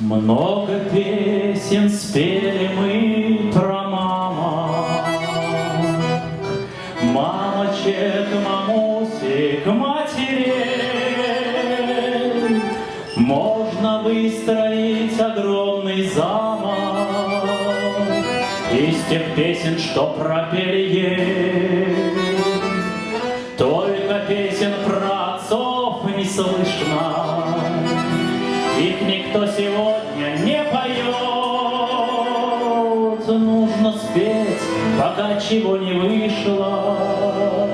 Много песен спели мы про мамок, Мамочек, мамусек, матерей. Можно выстроить огромный замок Из тех песен, что пропели ей. Только песен про отцов не слышно, Их никто сегодня не поет. Нужно спеть, пока чего не вышло,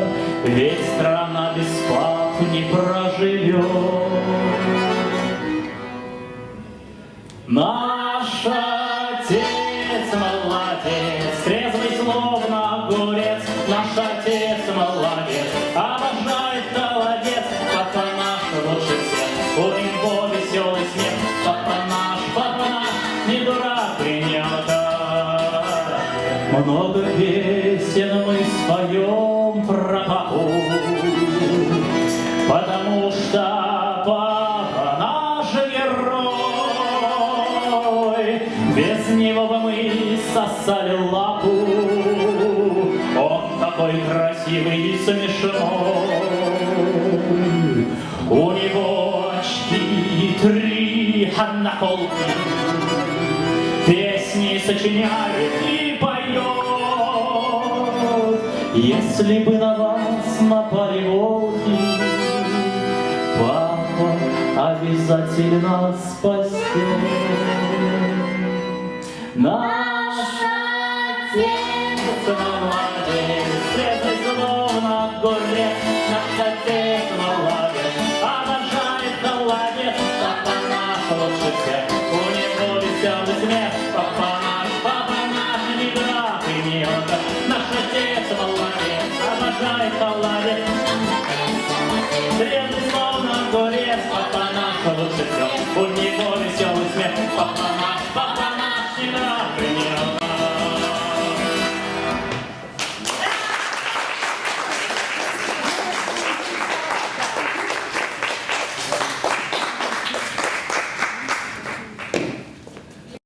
Ведь страна без пап не проживет. Наш отец молодец, трезвый словно огурец, Наш отец молодец, Много песен мы споем про папу, Потому что папа наш герой. Без него бы мы сосали лапу. Он такой красивый и смешной. У него очки три наколки. Песни сочиняет и. Если бы на вас напали волки, Папа обязательно спасет. Наш отец молодец, Светлый словно огурец, Наш отец молодец, Обожает молодец, Папа наш лучше всех, У него веселый смех, сажает холодец. Трезвый словно горец, папа папанах лучше всех.